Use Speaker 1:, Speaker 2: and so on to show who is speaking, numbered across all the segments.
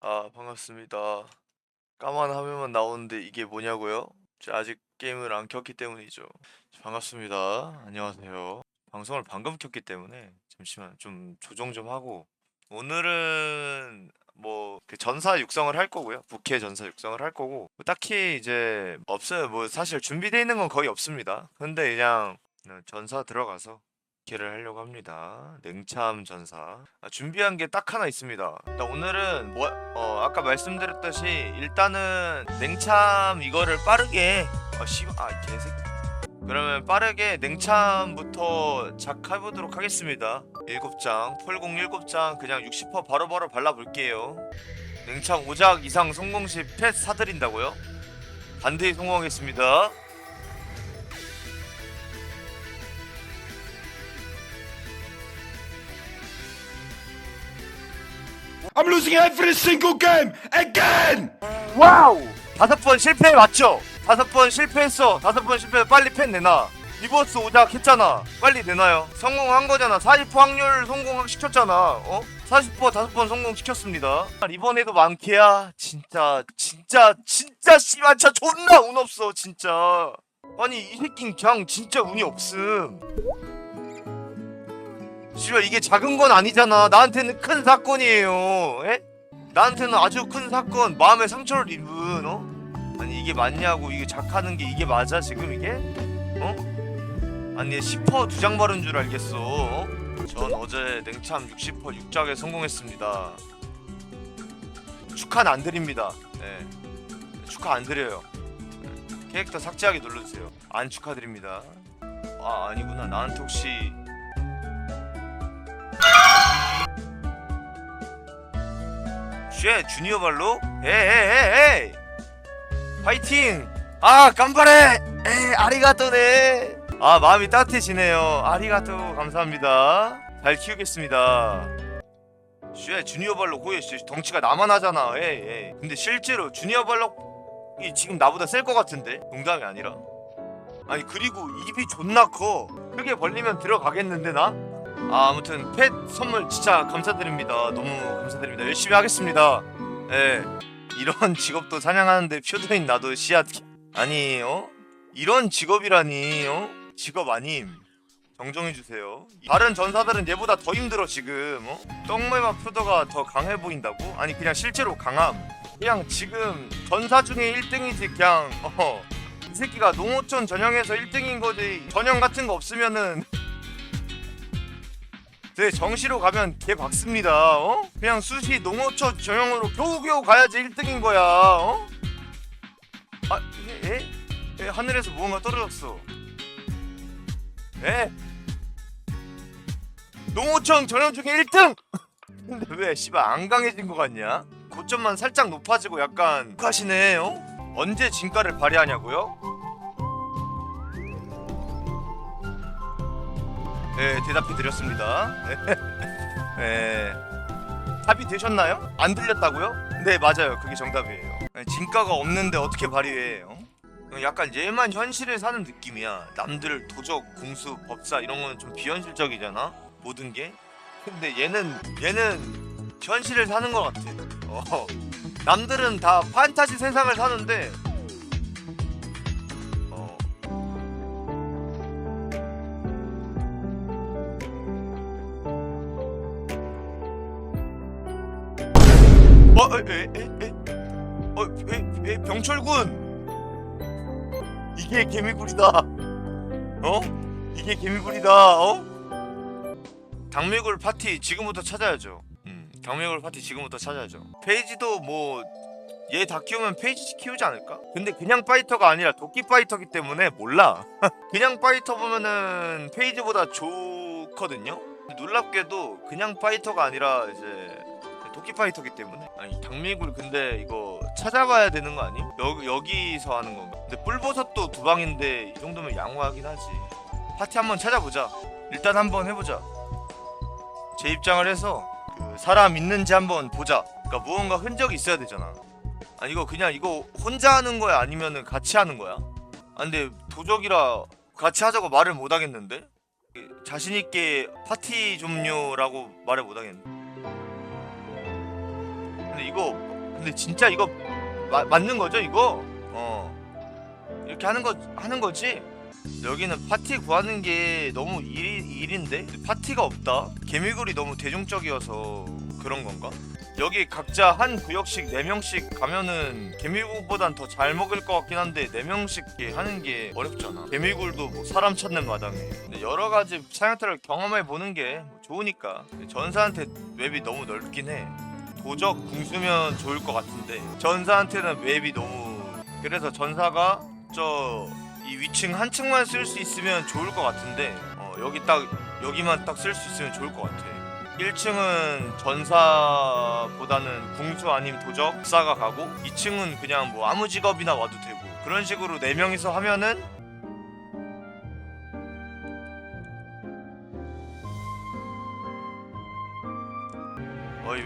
Speaker 1: 아 반갑습니다. 까만 화면만 나오는데 이게 뭐냐고요? 아직 게임을 안 켰기 때문이죠. 반갑습니다. 안녕하세요. 방송을 방금 켰기 때문에 잠시만 좀 조정 좀 하고 오늘은 뭐 그 전사 육성을 할 거고요. 부캐 전사 육성을 할 거고 뭐 딱히 이제 없어요. 뭐 사실 준비되어 있는 건 거의 없습니다. 근데 그냥 전사 들어가서 부캐를 하려고 합니다. 냉참 전사. 아, 준비한 게 딱 하나 있습니다. 일단 오늘은 뭐 어, 아까 말씀드렸듯이 일단은 냉참 이거를 빠르게 아 씨, 아 개새끼. 그러면 빠르게 냉참부터 작해보도록 하겠습니다. 7장, 폴공 7장 그냥 60% 바로바로 발라볼게요. 냉참 5작 이상 성공 시 펫 사드린다고요? 반드시 성공하겠습니다.
Speaker 2: I'm losing every single game again!
Speaker 1: 와우! 다섯 번 실패 맞죠? 다섯 번 실패했어. 다섯 번 실패 빨리 펜 내놔. 리버스 오작 했잖아. 빨리 내놔요. 성공한 거잖아. 40% 확률 성공시켰잖아. 어? 40% 다섯 번 성공시켰습니다. 이번에도 많게야. 진짜 진짜 진짜 씨발 진짜 존나 운 없어 진짜. 아니 이 새끼 그냥 진짜 운이 없음. 씨발 이게 작은 건 아니잖아. 나한테는 큰 사건이에요. 에? 나한테는 아주 큰 사건, 마음의 상처를 입은 어? 아니 이게 맞냐고 이게 작하는 게 이게 맞아 지금 이게? 어? 아니 10%두장 바른 줄 알겠어. 어? 전 어제 냉참 60% 6작에 성공했습니다. 축하는 안 드립니다. 네. 축하 안 드려요. 네. 캐릭터 삭제하기 눌러주세요. 안 축하드립니다. 아 아니구나 나한테 혹시 쉐 주니어 발로? 에에에에 파이팅! 아 깜바레! 에 아리가또네. 아 마음이 따뜻해지네요. 아리가또 감사합니다. 잘 키우겠습니다. 쉐 주니어 발로. 씨 덩치가 나만 하잖아. 에이 근데 실제로 주니어 발록이 지금 나보다 셀 것 같은데? 농담이 아니라. 아니 그리고 입이 존나 커. 크게 벌리면 들어가겠는데 나? 아, 아무튼 펫 선물 진짜 감사드립니다. 너무 감사드립니다. 열심히 하겠습니다. 예. 이런 직업도 사냥하는데 표도인 나도 씨앗 아니 어? 이런 직업이라니 어? 직업 아님. 정정해 주세요. 다른 전사들은 얘보다 더 힘들어 지금. 어? 떡매만 표도가 더 강해 보인다고? 아니 그냥 실제로 강함. 그냥 지금 전사 중에 1등이지 그냥 어. 이 새끼가 농어촌 전형에서 1등인 거지. 전형 같은 거 없으면은 네, 정시로 가면 개 박습니다. 어? 그냥 수시 농어초 전형으로 겨우겨우 가야지 1등인 거야. 어? 아, 예? 예? 예, 하늘에서 무언가 떨어졌어. 예? 농어촌 전형 중에 1등! 근데 왜 씨발 안 강해진 거 같냐? 고점만 살짝 높아지고 약간 하시네, 어? 언제 진가를 발휘하냐고요? 네, 대답해 드렸습니다. 네. 답이 되셨나요? 안 들렸다고요? 네, 맞아요. 그게 정답이에요. 네, 진가가 없는데 어떻게 발휘해? 어? 약간 얘만 현실에 사는 느낌이야. 남들 도적, 궁수, 법사 이런 거는 좀 비현실적이잖아. 모든 게. 근데 얘는 얘는 현실을 사는 것 같아. 어. 남들은 다 판타지 세상을 사는데 어, 에, 에, 에, 에, 어, 에, 에, 병철군. 이게 개미굴이다. 어? 이게 개미굴이다. 어? 당미굴 파티 지금부터 찾아야죠. 음, 당미굴 파티 지금부터 찾아야죠. 페이지도 뭐 얘 다 키우면 페이지 키우지 않을까? 근데 그냥 파이터가 아니라 도끼 파이터기 때문에 몰라. 그냥 파이터 보면은 페이지보다 좋거든요. 놀랍게도 그냥 파이터가 아니라 이제 도끼 파이터기 때문에 아니 당미굴 근데 이거 찾아봐야 되는 거 아니? 여기 여기서 하는 건가? 근데 뿔버섯도 두 방인데 이 정도면 양호하긴 하지. 파티 한번 찾아보자. 일단 한번 해보자. 제 입장을 해서 그 사람 있는지 한번 보자. 그러니까 무언가 흔적이 있어야 되잖아. 아니 이거 그냥 이거 혼자 하는 거야 아니면은 같이 하는 거야? 아 근데 도적이라 같이 하자고 말을 못 하겠는데? 자신 있게 파티 좀요라고 말을 못 하겠는데. 근데 이거 근데 진짜 이거 마, 맞는 거죠 이거? 어 이렇게 하는 거 하는 거지? 여기는 파티 구하는 게 너무 일, 일인데 파티가 없다. 개미굴이 너무 대중적이어서 그런 건가? 여기 각자 한 구역씩 4명씩 가면은 개미굴보단 더 잘 먹을 것 같긴 한데 4명씩 하는 게 어렵잖아 개미굴도 뭐 사람 찾는 마당에 근데 여러 가지 사냥터를 경험해 보는 게 좋으니까 전사한테 웹이 너무 넓긴 해 도적 궁수면 좋을 것 같은데 전사한테는 웹이 너무 그래서 전사가 저 이 위층 한 층만 쓸 수 있으면 좋을 것 같은데 어, 여기 딱 여기만 딱 쓸 수 있으면 좋을 것 같아. 1층은 전사보다는 궁수 아님 도적 사가 가고 2층은 그냥 뭐 아무 직업이나 와도 되고 그런 식으로 4명이서 하면은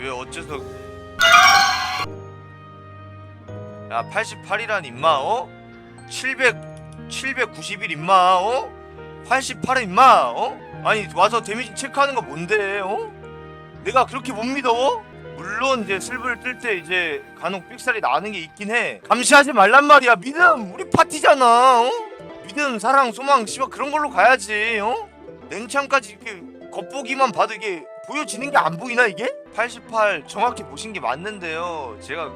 Speaker 1: 왜 어째서 야 88이란 임마 어? 700 790일 임마 어? 88은 임마 어? 아니 와서 데미지 체크하는 거 뭔데 어? 내가 그렇게 못 믿어? 물론 이제 슬브를 뜰 때 이제 간혹 삑살이 나는 게 있긴 해 감시하지 말란 말이야 믿음 우리 파티잖아 어? 믿음 사랑 소망 씨발 그런 걸로 가야지 어? 냉창까지 이렇게 겉보기만 봐도 이게 보여지는 게 안 보이나 이게? 88 정확히 보신 게 맞는데요 제가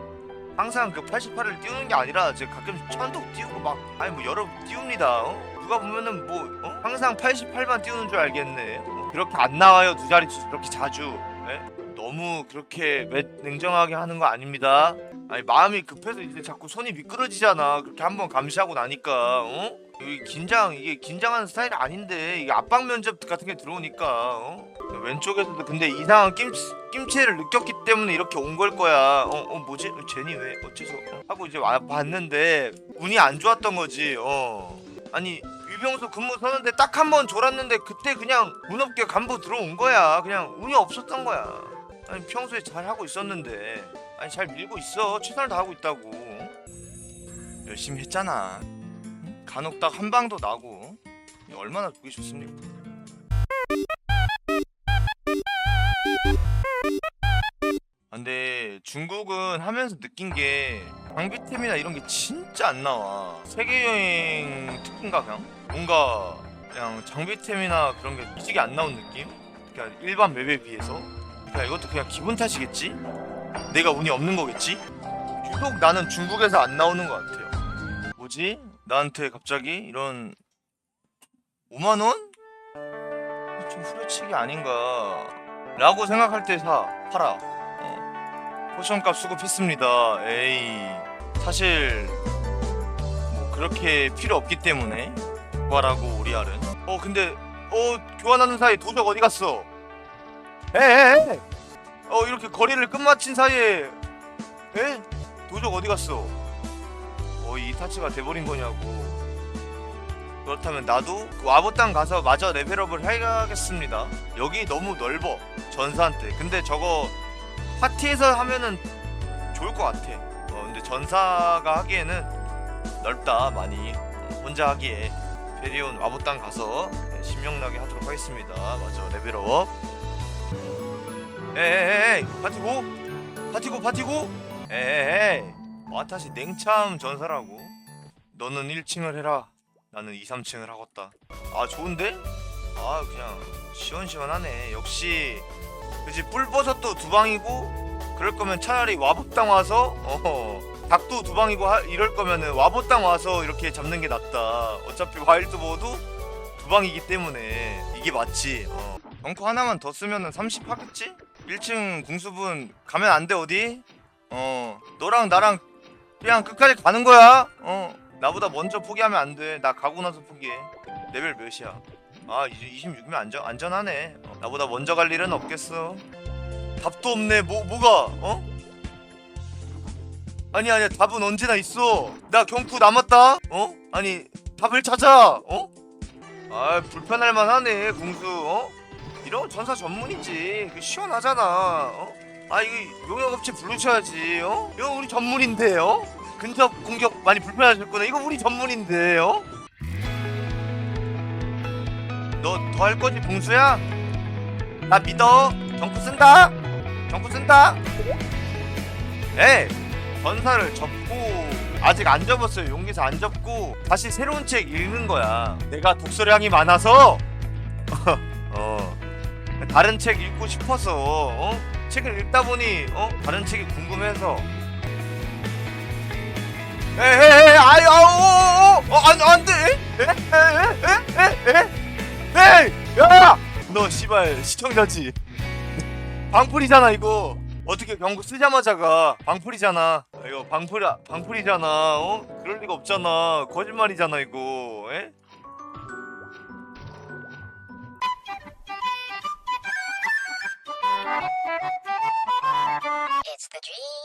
Speaker 1: 항상 그 88을 띄우는 게 아니라 제가 가끔 천독 띄우고 막 아니 뭐 여러 띄웁니다 어? 누가 보면은 뭐 어? 항상 88만 띄우는 줄 알겠네 어? 그렇게 안 나와요 두 자릿수 그렇게 자주 예? 너무 그렇게 매- 냉정하게 하는 거 아닙니다 아니 마음이 급해서 이제 자꾸 손이 미끄러지잖아 그렇게 한번 감시하고 나니까 어? 여기 긴장 이게 긴장하는 스타일 아닌데 이게 압박 면접 같은 게 들어오니까 어? 왼쪽에서도 근데 이상한 낌, 김치를 느꼈기 때문에 이렇게 온 걸 거야 어, 어 뭐지? 제니 왜 어째서 어? 하고 이제 와 봤는데 운이 안 좋았던 거지 어 아니 위병소 근무 서는데 딱 한 번 졸았는데 그때 그냥 운 없게 간부 들어온 거야 그냥 운이 없었던 거야 아니 평소에 잘 하고 있었는데. 아니 잘 밀고 있어. 최선을 다하고 있다고. 열심히 했잖아. 응? 간혹 딱 한 방도 나고. 얼마나 보기 좋습니까? 아, 근데 중국은 하면서 느낀 게 장비템이나 이런 게 진짜 안 나와. 세계 여행 특기인가 그냥? 뭔가 그냥 장비템이나 그런 게 솔직히 안 나온 느낌? 그러니까 일반 맵에 비해서 그러니까 이것도 그냥 기분 탓이겠지? 내가 운이 없는 거겠지? 유독 나는 중국에서 안 나오는 것 같아요. 뭐지? 나한테 갑자기 이런 5만 원? 좀 후려치기 아닌가? 라고 생각할 때 사 팔아. 어. 포션값 수급했습니다. 에이. 사실 뭐 그렇게 필요 없기 때문에 구하라고 우리 알은. 어 근데 어 교환하는 사이 도적 어디 갔어 에에에 어 이렇게 거리를 끝마친 사이에 에 도적 어디 갔어 어이 타치가 돼버린 거냐고 그렇다면 나도 그 와보 땅 가서 마저 레벨업을 해야겠습니다. 여기 너무 넓어 전사한테. 근데 저거 파티에서 하면은 좋을 것 같아. 어, 근데 전사가 하기에는 넓다 많이. 어, 혼자 하기에 페리온 와보 땅 가서 네, 신명나게 하도록 하겠습니다. 마저 레벨업. 에에에이 파티고 파티고 파티고 에에에이 와타시 냉참 전사라고. 너는 1층을 해라. 나는 2, 3층을 하겠다. 아 좋은데? 아 그냥 시원시원하네. 역시 그지 뿔버섯도 두 방이고 그럴 거면 차라리 와보땅 와서 어 닭도 두 방이고 하, 이럴 거면은 와보땅 와서 이렇게 잡는 게 낫다. 어차피 와일드 보도 두 방이기 때문에 이게 맞지. 어. 벙커 하나만 더 쓰면은 30 하겠지? 1층 궁수분 가면 안 돼 어디? 어 너랑 나랑 그냥 끝까지 가는 거야. 어. 나보다 먼저 포기하면 안 돼. 나 가고 나서 포기해. 레벨 몇이야? 아, 이제 26이면 안전 안전하네. 어, 나보다 먼저 갈 일은 없겠어. 답도 없네. 뭐 뭐가? 어? 아니 아니야. 답은 언제나 있어. 나 경쿠 남았다. 어? 아니 답을 찾아. 어? 아, 불편할 만하네. 궁수. 어? 이런 전사 전문이지. 그 시원하잖아. 어? 아, 이거 용역업체 부르셔야지. 어? 이거 우리 전문인데. 어? 근접 공격 많이 불편하셨구나. 이거 우리 전문인데요. 너더 할 거지, 봉수야? 나 믿어. 정크 쓴다. 정크 쓴다. 에 전사를 접고 아직 안 접었어요 용기사 안 접고 다시 새로운 책 읽는 거야 내가 독서량이 많아서 어 다른 책 읽고 싶어서 어? 책을 읽다 보니 어? 다른 책이 궁금해서. 에에에 아이 아우 어 안 안돼. 에에에에에에야! 씨발 시청자지. 방풀이잖아 이거. 어떻게 경고 쓰자마자가. 방풀이잖아. 이거 방풀 방풀이잖아 어? 그럴 리가 없잖아. 거짓말이잖아 이거 에?